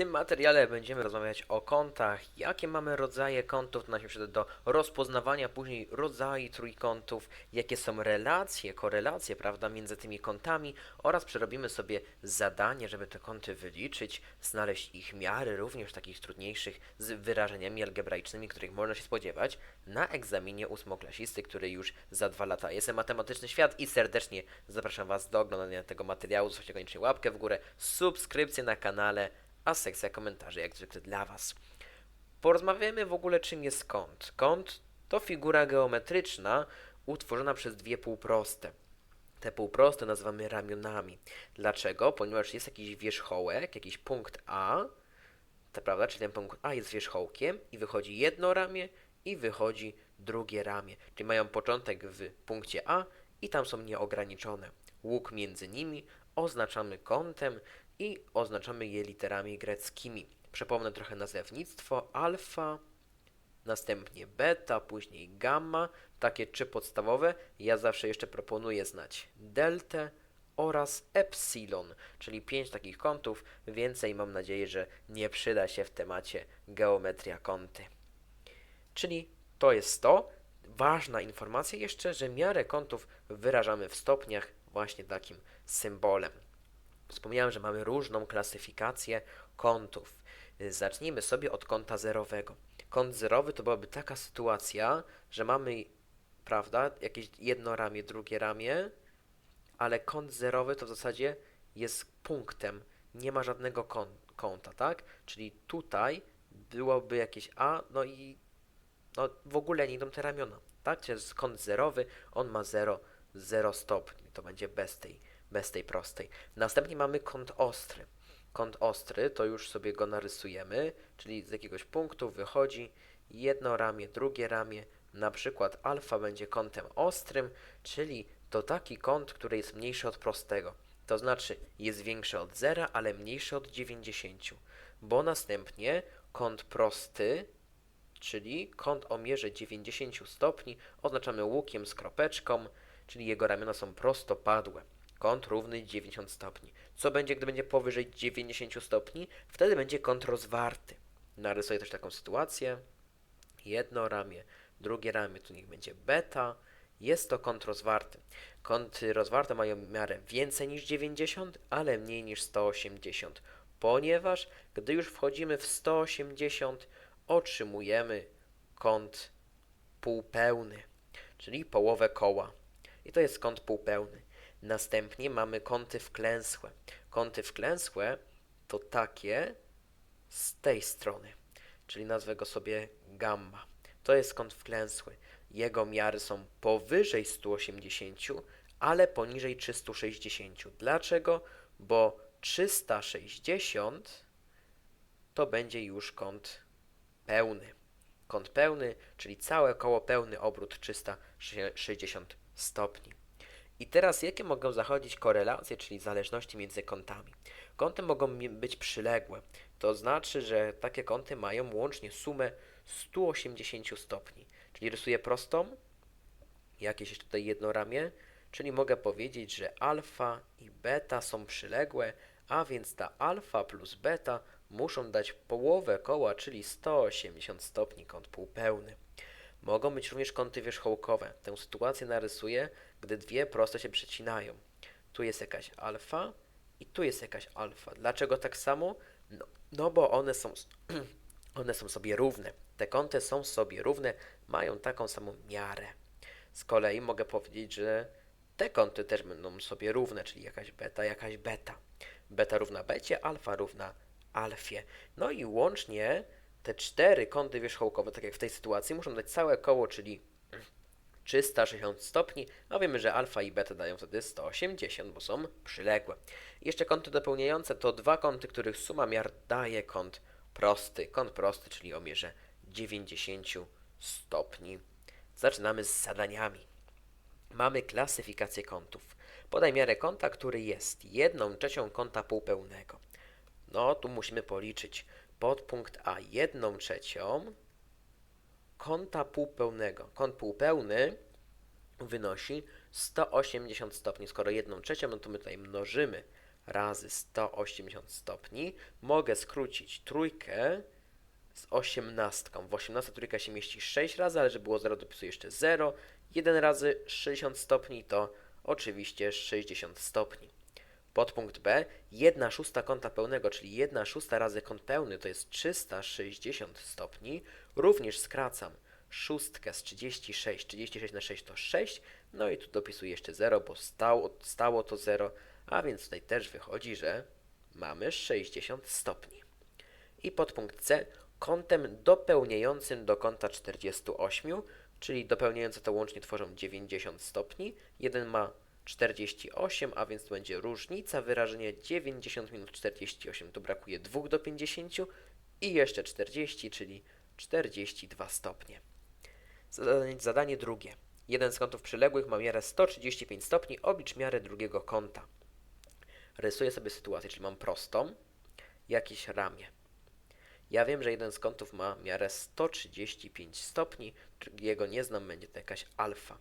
tym materiale będziemy rozmawiać o kątach, jakie mamy rodzaje kątów, to nam się do rozpoznawania później rodzajów trójkątów, jakie są relacje, korelacje, prawda, między tymi kątami oraz przerobimy sobie zadanie, żeby te kąty wyliczyć, znaleźć ich miary, również takich trudniejszych z wyrażeniami algebraicznymi, których można się spodziewać na egzaminie ósmoklasisty, który już za dwa lata jest matematyczny świat. I serdecznie zapraszam Was do oglądania tego materiału, zostawcie koniecznie łapkę w górę, subskrypcję na kanale, a sekcja komentarzy jak zwykle dla Was. Porozmawiamy w ogóle czym jest kąt. Kąt to figura geometryczna utworzona przez dwie półproste. Te półproste nazywamy ramionami. Dlaczego? Ponieważ jest jakiś wierzchołek, jakiś punkt A, to prawda, czyli ten punkt A jest wierzchołkiem i wychodzi jedno ramię i wychodzi drugie ramię. Czyli mają początek w punkcie A i tam są nieograniczone. Łuk między nimi oznaczamy kątem i oznaczamy je literami greckimi. Przypomnę trochę nazewnictwo. Alfa, następnie beta, później gamma, takie trzy podstawowe. Ja zawsze jeszcze proponuję znać deltę oraz epsilon, czyli pięć takich kątów. Więcej mam nadzieję, że nie przyda się w temacie geometria kąty. Czyli to jest to. Ważna informacja jeszcze, że miarę kątów wyrażamy w stopniach właśnie takim symbolem. Wspomniałem, że mamy różną klasyfikację kątów. Zacznijmy sobie od kąta zerowego. Kąt zerowy to byłaby taka sytuacja, że mamy, prawda, jakieś jedno ramię, drugie ramię, ale kąt zerowy to w zasadzie jest punktem, nie ma żadnego kąt, kąta, tak? Czyli tutaj byłoby jakieś A, no i no, w ogóle nie idą te ramiona, tak? Czyli kąt zerowy, on ma 0, 0 stopni, to będzie bez tej, bez tej prostej. Następnie mamy kąt ostry. Kąt ostry, to już sobie go narysujemy, czyli z jakiegoś punktu wychodzi jedno ramię, drugie ramię, na przykład alfa będzie kątem ostrym, czyli to taki kąt, który jest mniejszy od prostego. To znaczy jest większy od zera, ale mniejszy od 90, bo następnie kąt prosty czyli kąt o mierze 90 stopni oznaczamy łukiem z kropeczką, czyli jego ramiona są prostopadłe. Kąt równy 90 stopni. Co będzie, gdy będzie powyżej 90 stopni? Wtedy będzie kąt rozwarty. Narysuję też taką sytuację. Jedno ramię, drugie ramię, tu niech będzie beta. Jest to kąt rozwarty. Kąty rozwarte mają miarę więcej niż 90, ale mniej niż 180, ponieważ gdy już wchodzimy w 180, otrzymujemy kąt półpełny, czyli połowę koła. I to jest kąt półpełny. Następnie mamy kąty wklęsłe. Kąty wklęsłe to takie z tej strony, czyli nazwę go sobie gamma. To jest kąt wklęsły. Jego miary są powyżej 180, ale poniżej 360. Dlaczego? Bo 360 to będzie już kąt pełny. Kąt pełny, czyli całe koło pełny obrót 360 stopni. I teraz jakie mogą zachodzić korelacje, czyli zależności między kątami? Kąty mogą być przyległe. To znaczy, że takie kąty mają łącznie sumę 180 stopni. Czyli rysuję prostą, jakieś jeszcze tutaj jedno ramię, czyli mogę powiedzieć, że alfa i beta są przyległe, a więc ta alfa plus beta muszą dać połowę koła, czyli 180 stopni kąt półpełny. Mogą być również kąty wierzchołkowe. Tę sytuację narysuję, gdy dwie proste się przecinają. Tu jest jakaś alfa i tu jest jakaś alfa. Dlaczego tak samo? No, no bo one są, one są sobie równe. Te kąty są sobie równe, mają taką samą miarę. Z kolei mogę powiedzieć, że te kąty też będą sobie równe, czyli jakaś beta, jakaś beta. Beta równa becie, alfa równa alfie. No i łącznie te cztery kąty wierzchołkowe, tak jak w tej sytuacji, muszą dać całe koło, czyli 360 stopni, a wiemy, że alfa i beta dają wtedy 180, bo są przyległe. Jeszcze kąty dopełniające to dwa kąty, których suma miar daje kąt prosty. Kąt prosty, czyli o mierze 90 stopni. Zaczynamy z zadaniami. Mamy klasyfikację kątów. Podaj miarę kąta, który jest jedną trzecią kąta półpełnego. No, tu musimy policzyć. Podpunkt A jedną trzecią kąta półpełnego. Kąt półpełny wynosi 180 stopni. Skoro jedną trzecią, no to my tutaj mnożymy razy 180 stopni. Mogę skrócić trójkę z osiemnastką. W 18 trójka się mieści 6 razy, ale żeby było 0, dopisuję jeszcze 0. 1 razy 60 stopni to oczywiście 60 stopni. Podpunkt B. 1 szósta kąta pełnego, czyli 1 szósta razy kąt pełny to jest 360 stopni. Również skracam szóstkę z 36. 36 na 6 to 6. No i tu dopisuję jeszcze 0, bo stało, stało to 0. A więc tutaj też wychodzi, że mamy 60 stopni. I podpunkt C. Kątem dopełniającym do kąta 48, czyli dopełniające to łącznie tworzą 90 stopni. Jeden ma 48, a więc to będzie różnica wyrażenia 90 minus 48. Tu brakuje 2 do 50 i jeszcze 40, czyli 42 stopnie. Zadanie, zadanie drugie. Jeden z kątów przyległych ma miarę 135 stopni, oblicz miarę drugiego kąta. Rysuję sobie sytuację, czyli mam prostą, jakieś ramię. Ja wiem, że jeden z kątów ma miarę 135 stopni, drugiego nie znam, będzie to jakaś alfa.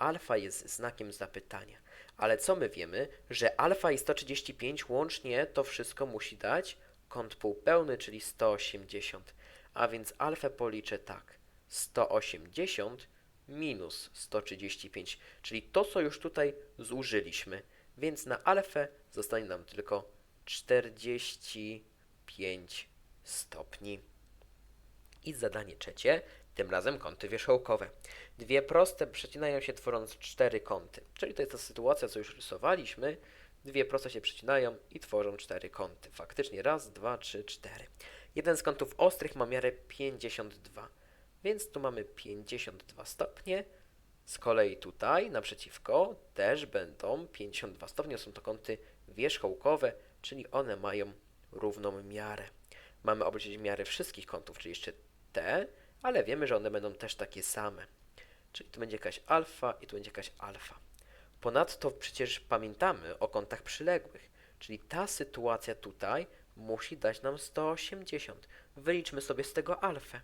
Alfa jest znakiem zapytania. Ale co my wiemy? Że alfa i 135 łącznie to wszystko musi dać kąt półpełny, czyli 180. A więc alfę policzę tak. 180 minus 135, czyli to, co już tutaj zużyliśmy. Więc na alfę zostanie nam tylko 45 stopni. I zadanie trzecie, tym razem kąty wierzchołkowe. Dwie proste przecinają się tworząc cztery kąty. Czyli to jest ta sytuacja, co już rysowaliśmy. Dwie proste się przecinają i tworzą cztery kąty. Faktycznie raz, dwa, trzy, cztery. Jeden z kątów ostrych ma miarę 52, więc tu mamy 52 stopnie. Z kolei tutaj naprzeciwko też będą 52 stopnie. Są to kąty wierzchołkowe, czyli one mają równą miarę. Mamy obliczyć miarę wszystkich kątów, czyli jeszcze te, ale wiemy, że one będą też takie same. Czyli tu będzie jakaś alfa i tu będzie jakaś alfa. Ponadto przecież pamiętamy o kątach przyległych, czyli ta sytuacja tutaj musi dać nam 180. Wyliczmy sobie z tego alfę.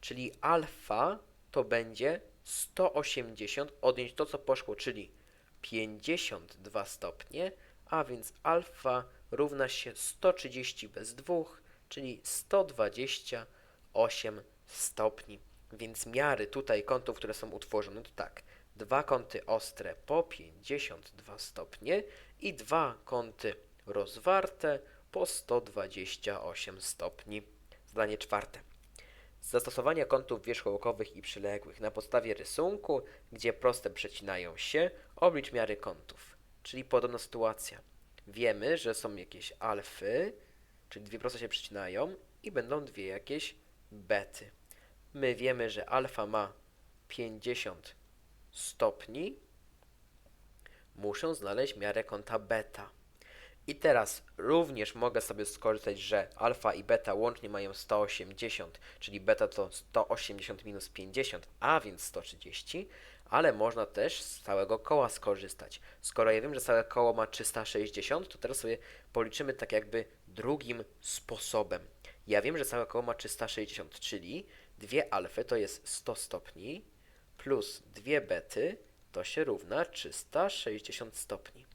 Czyli alfa to będzie 180, odjąć to, co poszło, czyli 52 stopnie, a więc alfa równa się 130 bez 2, czyli 128 stopni. Więc miary tutaj kątów, które są utworzone, to tak. Dwa kąty ostre po 52 stopnie i dwa kąty rozwarte po 128 stopni. Zadanie czwarte. Zastosowania kątów wierzchołkowych i przyległych na podstawie rysunku, gdzie proste przecinają się, oblicz miary kątów. Czyli podobna sytuacja. Wiemy, że są jakieś alfy, czyli dwie proste się przecinają i będą dwie jakieś bety. My wiemy, że alfa ma 50 stopni. Muszę znaleźć miarę kąta beta. I teraz również mogę sobie skorzystać, że alfa i beta łącznie mają 180, czyli beta to 180 minus 50, a więc 130, ale można też z całego koła skorzystać. Skoro ja wiem, że całe koło ma 360, to teraz sobie policzymy tak jakby drugim sposobem. Ja wiem, że całe koło ma 360, czyli dwie alfy to jest 100 stopni plus dwie bety to się równa 360 stopni.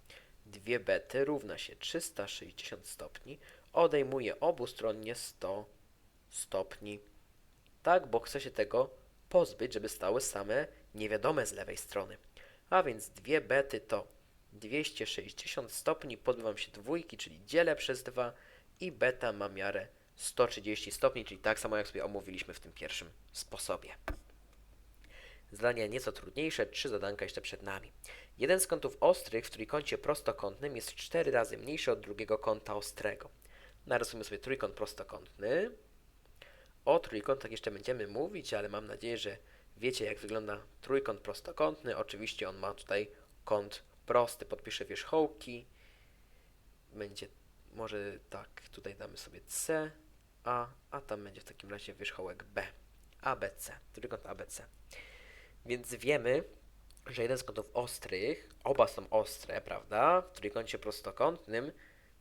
2 bety równa się 360 stopni. Odejmuję obustronnie 100 stopni. Tak, bo chcę się tego pozbyć, żeby stały same niewiadome z lewej strony. A więc 2 bety to 260 stopni, pozbywam się dwójki, czyli dzielę przez 2 i beta ma miarę 130 stopni, czyli tak samo jak sobie omówiliśmy w tym pierwszym sposobie. Zadania nieco trudniejsze, trzy zadanka jeszcze przed nami. Jeden z kątów ostrych w trójkącie prostokątnym jest 4 razy mniejszy od drugiego kąta ostrego. Narysujmy sobie trójkąt prostokątny. O trójkątach jeszcze będziemy mówić, ale mam nadzieję, że wiecie jak wygląda trójkąt prostokątny. Oczywiście on ma tutaj kąt prosty. Podpiszę wierzchołki. Będzie może tak, tutaj damy sobie C, A, a tam będzie w takim razie wierzchołek B. ABC, trójkąt ABC. Więc wiemy, że jeden z kątów ostrych, oba są ostre, prawda? W trójkącie prostokątnym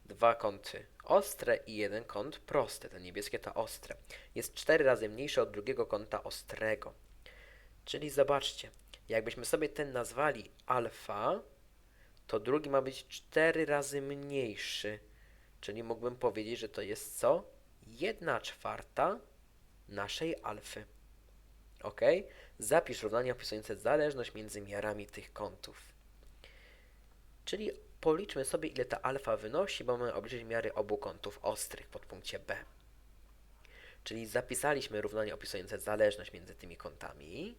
dwa kąty ostre i jeden kąt prosty. Te niebieskie to ostre. Jest cztery razy mniejsze od drugiego kąta ostrego. Czyli zobaczcie, jakbyśmy sobie ten nazwali alfa, to drugi ma być 4 razy mniejszy. Czyli mógłbym powiedzieć, że to jest co? 1 czwarta naszej alfy. Ok? Zapisz równanie opisujące zależność między miarami tych kątów. Czyli policzmy sobie, ile ta alfa wynosi, bo mamy obliczyć miary obu kątów ostrych pod punkcie B. Czyli zapisaliśmy równanie opisujące zależność między tymi kątami,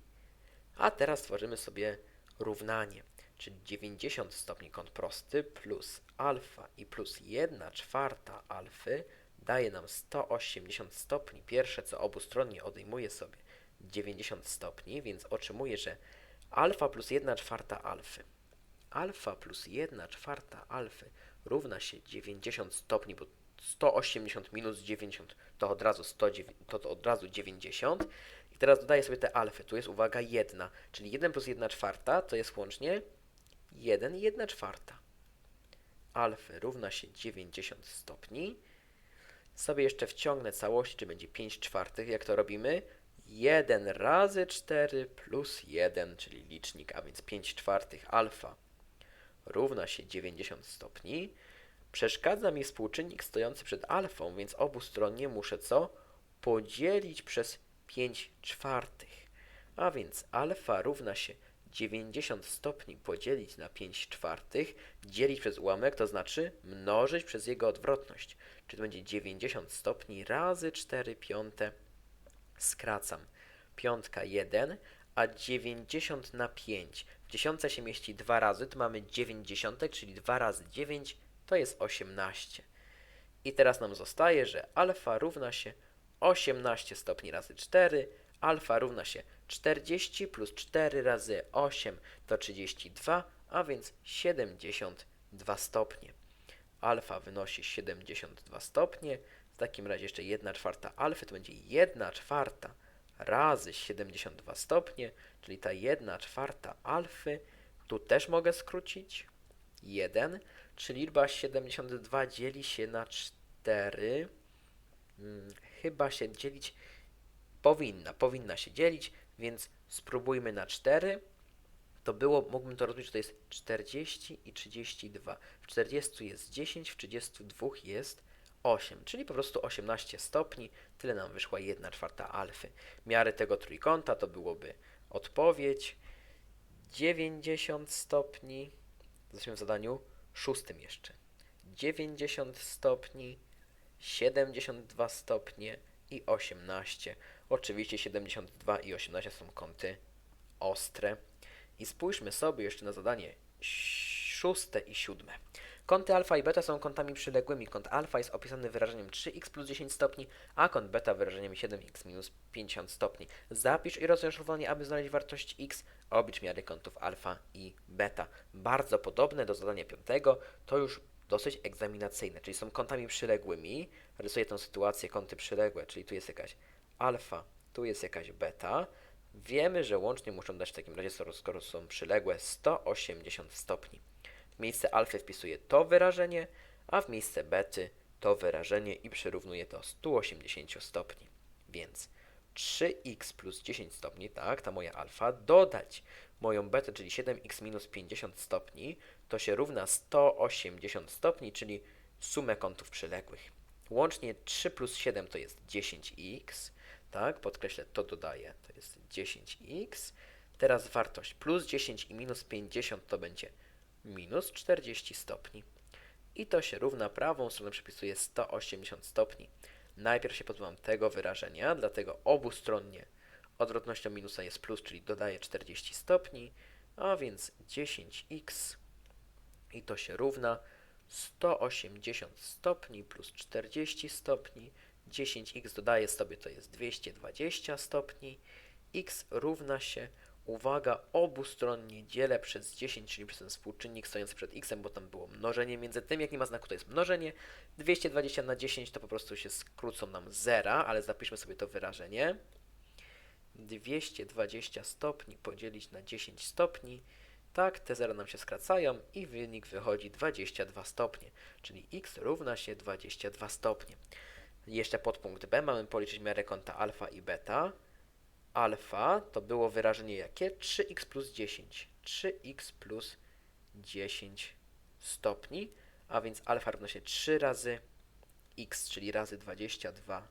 a teraz stworzymy sobie równanie, czyli 90 stopni kąt prosty plus alfa i plus 1 czwarta alfy daje nam 180 stopni. Pierwsze, co obustronnie odejmuje sobie 90 stopni, więc otrzymuję, że alfa plus 1 czwarta alfy. Alfa plus 1 czwarta alfy równa się 90 stopni, bo 180 minus 90 to od razu 109, to, to od razu 90. I teraz dodaję sobie te alfy. Tu jest uwaga 1, czyli 1 plus 1 czwarta to jest łącznie 1 i 1 czwarta. Alfy równa się 90 stopni. Sobie jeszcze wciągnę całości, czy będzie 5 czwartych. Jak to robimy? 1 razy 4 plus 1, czyli licznik, a więc 5 czwartych alfa równa się 90 stopni. Przeszkadza mi współczynnik stojący przed alfą, więc obustronnie muszę co? Podzielić przez 5 czwartych. A więc alfa równa się 90 stopni podzielić na 5 czwartych, dzielić przez ułamek, to znaczy mnożyć przez jego odwrotność. Czyli to będzie 90 stopni razy 4 piąte. Skracam. Piątka 1, a 90 na 5. W dziesiątce się mieści dwa razy, to mamy 90, czyli 2 razy 9 to jest 18. I teraz nam zostaje, że alfa równa się 18 stopni razy 4, alfa równa się 40 plus 4 razy 8 to 32, a więc 72 stopnie. Alfa wynosi 72 stopnie, w takim razie jeszcze 1 czwarta alfy to będzie 1 czwarta razy 72 stopnie, czyli ta 1 czwarta alfy, tu też mogę skrócić, 1, czy liczba 72 dzieli się na 4, hmm, chyba się dzielić powinna, powinna się dzielić, więc spróbujmy na 4, to było, mógłbym to rozbić, że to jest 40 i 32. W 40 jest 10, w 32 jest 8, czyli po prostu 18 stopni, tyle nam wyszła 1 czwarta alfy. Miary tego trójkąta to byłoby odpowiedź 90 stopni, jesteśmy w zadaniu szóstym jeszcze, 90 stopni, 72 stopnie i 18. Oczywiście 72 i 18 są kąty ostre. I spójrzmy sobie jeszcze na zadanie szóste i siódme. Kąty alfa i beta są kątami przyległymi. Kąt alfa jest opisany wyrażeniem 3x plus 10 stopni, a kąt beta wyrażeniem 7x minus 50 stopni. Zapisz i rozwiąż równanie, aby znaleźć wartość x. Oblicz miary kątów alfa i beta. Bardzo podobne do zadania piątego, to już dosyć egzaminacyjne, czyli są kątami przyległymi. Rysuję tę sytuację, kąty przyległe, czyli tu jest jakaś alfa, tu jest jakaś beta. Wiemy, że łącznie muszą dać w takim razie, skoro są przyległe, 180 stopni. W miejsce alfy wpisuję to wyrażenie, a w miejsce bety to wyrażenie i przyrównuję to 180 stopni. Więc 3x plus 10 stopni, tak, ta moja alfa, dodać moją betę, czyli 7x minus 50 stopni, to się równa 180 stopni, czyli sumę kątów przyległych. Łącznie 3 plus 7 to jest 10x, tak, podkreślę, to dodaję, to jest 10x. Teraz wartość plus 10 i minus 50 to będzie minus 40 stopni. I to się równa prawą stroną przypisuje 180 stopni. Najpierw się pozbywam tego wyrażenia, dlatego obustronnie odwrotnością minusa jest plus, czyli dodaję 40 stopni, a więc 10x i to się równa 180 stopni plus 40 stopni. 10x dodaję sobie to jest 220 stopni. x równa się, uwaga, obustronnie dzielę przez 10, czyli przez ten współczynnik stojący przed x, bo tam było mnożenie między tym, jak nie ma znaku, to jest mnożenie. 220 na 10 to po prostu się skrócą nam zera, ale zapiszmy sobie to wyrażenie. 220 stopni podzielić na 10 stopni. Tak, te zera nam się skracają i wynik wychodzi 22 stopnie, czyli x równa się 22 stopnie. Jeszcze podpunkt B mamy policzyć miarę kąta alfa i beta. Alfa to było wyrażenie jakie? 3x plus 10. 3x plus 10 stopni, a więc alfa równa się 3 razy x, czyli razy 22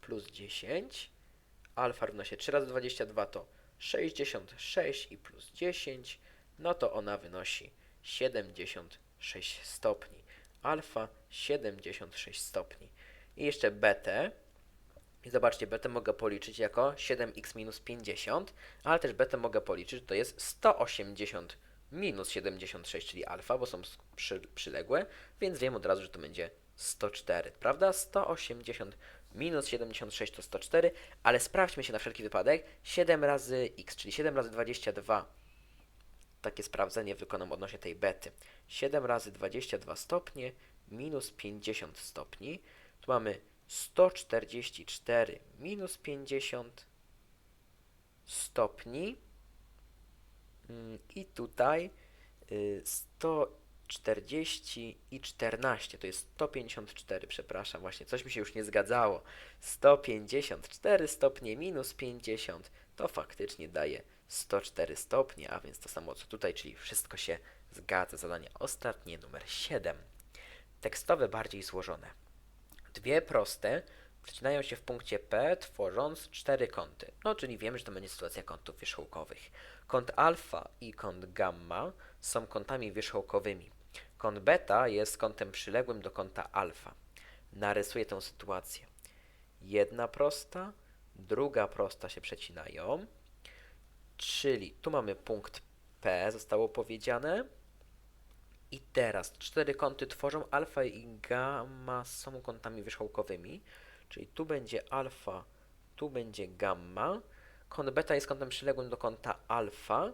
plus 10. Alfa równa się 3 razy 22 to 66 i plus 10, no to ona wynosi 76 stopni. Alfa 76 stopni. I jeszcze betę. I zobaczcie, betę mogę policzyć jako 7x minus 50, ale też betę mogę policzyć, że to jest 180 minus 76, czyli alfa, bo są przy, przyległe, więc wiem od razu, że to będzie 104, prawda? 180 minus 76 to 104, ale sprawdźmy się na wszelki wypadek. 7 razy x, czyli 7 razy 22. Takie sprawdzenie wykonam odnośnie tej bety. 7 razy 22 stopnie minus 50 stopni. Tu mamy 144 minus 50 stopni. Mm, I tutaj y, 140 i 14, to jest 154, przepraszam, właśnie coś mi się już nie zgadzało. 154 stopnie minus 50 to faktycznie daje 104 stopnie, a więc to samo co tutaj, czyli wszystko się zgadza. Zadanie ostatnie, numer 7. Tekstowe bardziej złożone. Dwie proste przecinają się w punkcie P, tworząc cztery kąty. No, czyli wiemy, że to będzie sytuacja kątów wierzchołkowych. Kąt alfa i kąt gamma są kątami wierzchołkowymi. Kąt beta jest kątem przyległym do kąta alfa. Narysuję tę sytuację. Jedna prosta, druga prosta się przecinają, czyli tu mamy punkt P, zostało powiedziane. I teraz cztery kąty tworzą alfa i gamma są kątami wierzchołkowymi, czyli tu będzie alfa, tu będzie gamma. Kąt beta jest kątem przyległym do kąta alfa,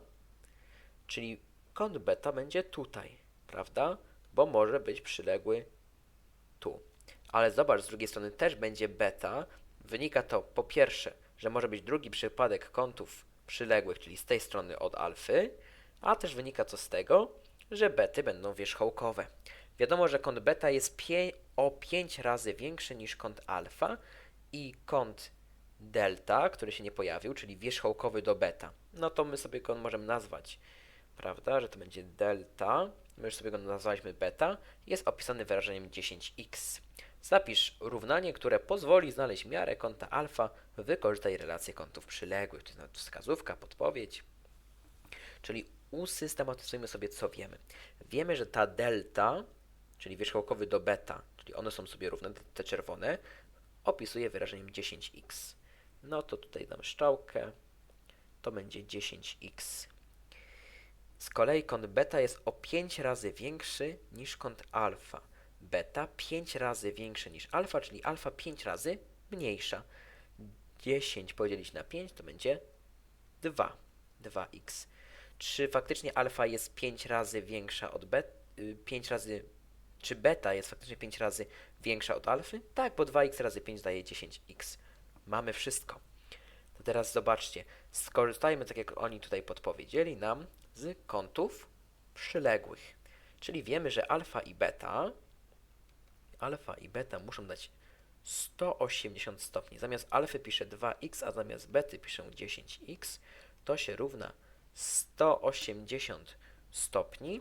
czyli kąt beta będzie tutaj, prawda? Bo może być przyległy tu. Ale zobacz, z drugiej strony też będzie beta. Wynika to po pierwsze, że może być drugi przypadek kątów przyległych, czyli z tej strony od alfy, a też wynika to z tego, że bety będą wierzchołkowe. Wiadomo, że kąt beta jest pie- o 5 razy większy niż kąt alfa i kąt delta, który się nie pojawił, czyli wierzchołkowy do beta. No to my sobie go możemy nazwać, prawda, że to będzie delta, my już sobie go nazwaliśmy beta, jest opisany wyrażeniem 10x. Zapisz równanie, które pozwoli znaleźć miarę kąta alfa, wykorzystaj relację kątów przyległych, to jest wskazówka, podpowiedź. Czyli usystematyzujmy sobie, co wiemy. Wiemy, że ta delta, czyli wierzchołkowy do beta, czyli one są sobie równe, te czerwone, opisuje wyrażeniem 10x. No to tutaj dam strzałkę, to będzie 10x. Z kolei kąt beta jest o 5 razy większy niż kąt alfa. Beta 5 razy większy niż alfa, czyli alfa 5 razy mniejsza. 10 podzielić na 5 to będzie 2. 2x. Czy faktycznie alfa jest 5 razy większa od beta? 5 razy. Czy beta jest faktycznie 5 razy większa od alfy? Tak, bo 2x razy 5 daje 10x. Mamy wszystko. To teraz zobaczcie. Skorzystajmy, tak jak oni tutaj podpowiedzieli nam, z kątów przyległych. Czyli wiemy, że alfa i beta alfa i beta muszą dać 180 stopni. Zamiast alfy piszę 2x, a zamiast bety piszę 10x, to się równa 180 stopni.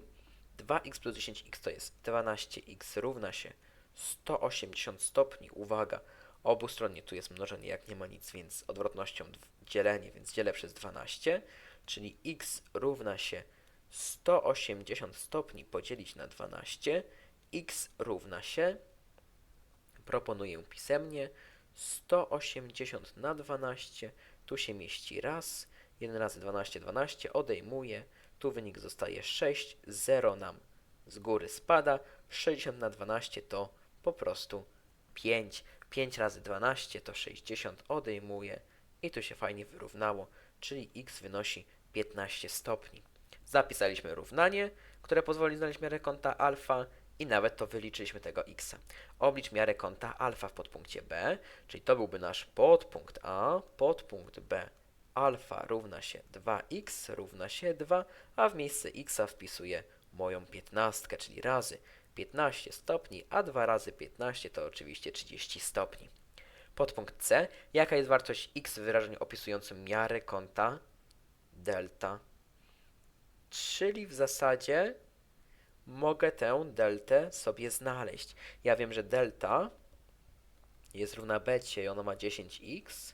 2x plus 10x to jest 12x równa się 180 stopni. Uwaga, obustronnie tu jest mnożenie, jak nie ma nic, więc odwrotnością dw- dzielenie, więc dzielę przez 12, czyli x równa się 180 stopni podzielić na 12, x równa się, proponuję pisemnie, 180 na 12, tu się mieści raz, 1 razy 12, 12, odejmuję, tu wynik zostaje 6, 0 nam z góry spada, 60 na 12 to po prostu 5, 5 razy 12 to 60, odejmuję i tu się fajnie wyrównało, czyli x wynosi 15 stopni. Zapisaliśmy równanie, które pozwoli znaleźć miarę kąta alfa i nawet to wyliczyliśmy tego x. Oblicz miarę kąta alfa w podpunkcie B, czyli to byłby nasz podpunkt A, podpunkt B. Alfa równa się 2x równa się 2, a w miejsce x wpisuję moją 15, czyli razy 15 stopni, a 2 razy 15 to oczywiście 30 stopni. Podpunkt C. Jaka jest wartość x w wyrażeniu opisującym miarę kąta delta? Czyli w zasadzie mogę tę deltę sobie znaleźć. Ja wiem, że delta jest równa becie i ona ma 10x,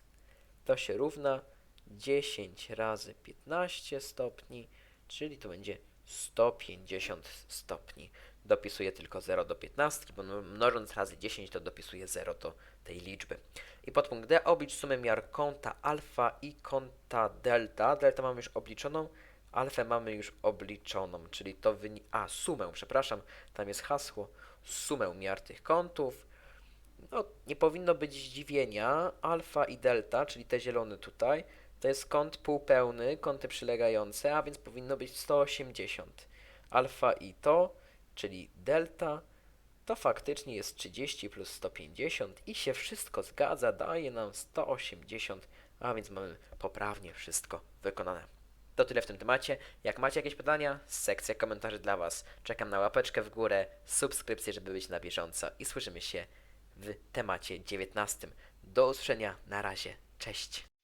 to się równa 10 razy 15 stopni, czyli to będzie 150 stopni. Dopisuję tylko 0 do 15, bo mnożąc razy 10 to dopisuję 0 do tej liczby. I podpunkt D oblicz sumę miar kąta alfa i kąta delta. Delta mamy już obliczoną, alfę mamy już obliczoną, czyli to wynika... A, sumę, przepraszam, tam jest hasło. Sumę miar tych kątów. No, nie powinno być zdziwienia. Alfa i delta, czyli te zielone tutaj, to jest kąt półpełny, kąty przylegające, a więc powinno być 180. Alfa i to, czyli delta, to faktycznie jest 30 plus 150 i się wszystko zgadza, daje nam 180, a więc mamy poprawnie wszystko wykonane. To tyle w tym temacie. Jak macie jakieś pytania, sekcja komentarzy dla Was. Czekam na łapeczkę w górę, subskrypcję, żeby być na bieżąco i słyszymy się w temacie 19. Do usłyszenia, na razie, cześć.